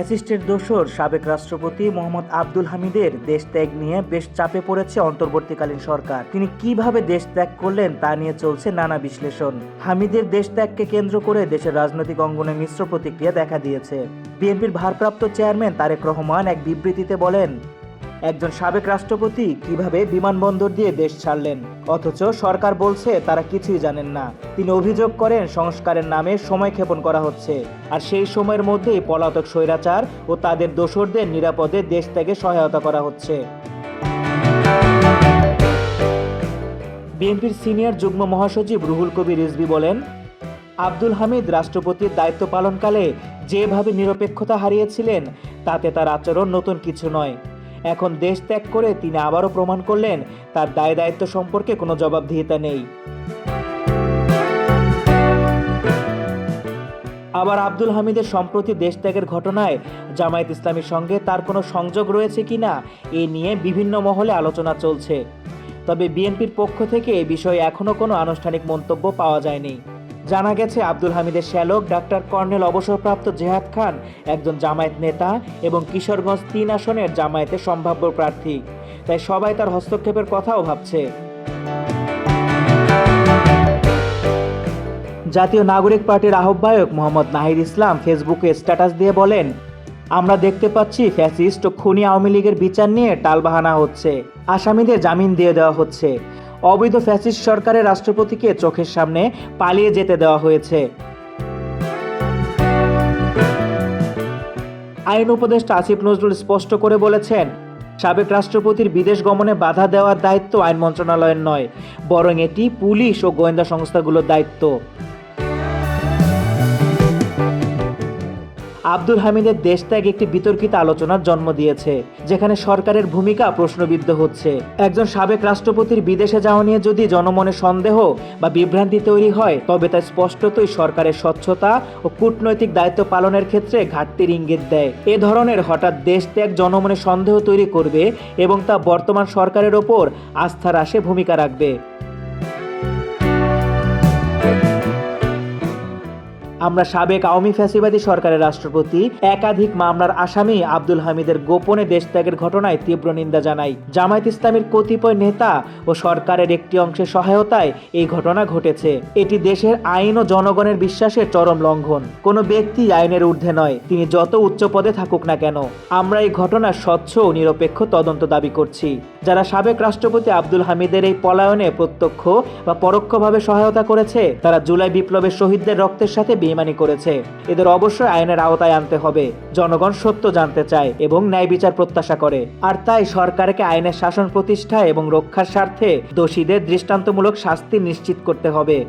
ফ্যাসিস্টের দোসর সাবেক রাষ্ট্রপতি মোহাম্মদ আব্দুল হামিদের দেশ ত্যাগ নিয়ে বেশ চাপে পড়েছে অন্তর্বর্তীকালীন সরকার। তিনি কীভাবে দেশ ত্যাগ করলেন তা নিয়ে চলছে নানা বিশ্লেষণ। হামিদের দেশ ত্যাগকে কেন্দ্র করে দেশের রাজনৈতিক অঙ্গনে মিশ্র প্রতিক্রিয়া দেখা দিয়েছে। বিএনপির ভারপ্রাপ্ত চেয়ারম্যান তারেক রহমান এক বিবৃতিতে বলেন একজন সাবেক রাষ্ট্রপতি কীভাবে বিমানবন্দর দিয়ে দেশ ছাড়লেন? অথচ সরকার বলছে তারা কিছুই জানেন না। তিনি অভিযোগ করেন সংস্কারের নামে সময় ক্ষেপণ করা হচ্ছে। আর সেই সময়ের মধ্যেই পলাতক স্বৈরাচার ও তাদের দোসরদের নিরাপদে দেশ থেকে সহায়তা করা হচ্ছে। বিএনপির সিনিয়র যুগ্ম মহাসচিব রুহুল কবির রিজভি বলেন, আব্দুল হামিদ রাষ্ট্রপতির দায়িত্ব পালনকালে যেভাবে নিরপেক্ষতা হারিয়েছিলেন, তাতে তার আচরণ নতুন কিছু নয়। এখন দেশ ত্যাগ করে তিনি আবারও প্রমাণ করলেন, তার দায় দায়িত্ব সম্পর্কে কোনো জবাবদিহিতা নেই। আবার আব্দুল হামিদের সম্প্রতি দেশ ত্যাগের ঘটনায় জামায়াত ইসলামীর সঙ্গে তার কোনো সংযোগ রয়েছে কিনা এ নিয়ে বিভিন্ন মহলে আলোচনা চলছে। তবে বিএনপির পক্ষ থেকে এ বিষয়ে এখনও কোনো আনুষ্ঠানিক মন্তব্য পাওয়া যায়নি। জানা গেছে, আব্দুল হামিদের শ্যালক ডাক্তার কর্নেল অবসরপ্রাপ্ত জেহাদ খান একজন জামায়াত নেতা এবং কিশোরগঞ্জ তিন আসনের জামায়াতের সম্ভাব্য প্রার্থী। তাই সবাই তার হস্তক্ষেপের কথাও ভাবছে। জাতীয় নাগরিক পার্টির আহ্বায়ক মোহাম্মদ নাহিদ ইসলাম ফেসবুকে স্ট্যাটাস দিয়ে বলেন, আমরা দেখতে পাচ্ছি ফ্যাসিস্ট ও খুনি আওয়ামী লীগের বিচার নিয়ে টালবাহানা হচ্ছে। আসামিদের জামিন দিয়ে দেওয়া হচ্ছে। অবৈধ ফ্যাসিস্ট সরকারের রাষ্ট্রপতিকে চোখের সামনে পালিয়ে যেতে দেওয়া হয়েছে। আইন উপদেষ্টা আসিফ নজরুল স্পষ্ট করে বলেছেন, সাবেক রাষ্ট্রপতির বিদেশ গমনে বাধা দেওয়ার দায়িত্ব আইন মন্ত্রণালয়ের নয়, বরং এটি পুলিশ ও গোয়েন্দা সংস্থাগুলোর দায়িত্ব। আব্দুল হামিদের দেশত্যাগ একটি বিতর্কিত আলোচনার জন্ম দিয়েছে, যেখানে সরকারের ভূমিকা প্রশ্নবিদ্ধ হচ্ছে। একজন সাবেক রাষ্ট্রপতির বিদেশে যাওয়া নিয়ে যদি জনমনে সন্দেহ বা বিভ্রান্তি তৈরি হয়, তবে তা স্পষ্টতই সরকারের স্বচ্ছতা ও কূটনৈতিক দায়িত্ব পালনের ক্ষেত্রে ঘাটতির ইঙ্গিত দেয়। এ ধরনের হঠাৎ দেশত্যাগ জনমনে সন্দেহ তৈরি করবে এবং তা বর্তমান সরকারের ওপর আস্থার আসে ভূমিকা রাখবে। আমরা সাবেক আওয়ামী ফ্যাসিবাদী সরকারের রাষ্ট্রপতি, একাধিক মামলার আসামি আব্দুল হামিদের গোপনে দেশত্যাগের ঘটনায় তীব্র নিন্দা জানাই। জামায়াত ইসলামের কতিপয় নেতা ও সরকারের একটি অংশের সহায়তায় এই ঘটনা ঘটেছে। এটি দেশের আইন ও জনগণের বিশ্বাসের চরম লঙ্ঘন। কোনো ব্যক্তি আইনের ঊর্ধ্বে নয়, তিনি যত উচ্চ পদে থাকুক না কেন। আমরা এই ঘটনার স্বচ্ছ ও নিরপেক্ষ তদন্ত দাবি করছি। যারা সাবেক রাষ্ট্রপতি আব্দুল হামিদের এই পলায়নে প্রত্যক্ষ বা পরোক্ষভাবে সহায়তা করেছে, তারা জুলাই বিপ্লবের শহীদদের রক্তের সাথে বেইমানি করেছে। এদের অবশ্যই আইনের আওতায় আনতে হবে। জনগণ সত্য জানতে চায় এবং ন্যায় বিচার প্রত্যাশা করে। আর তাই সরকারকে আইনের শাসন প্রতিষ্ঠা এবং রক্ষার স্বার্থে দোষীদের দৃষ্টান্তমূলক শাস্তি নিশ্চিত করতে হবে।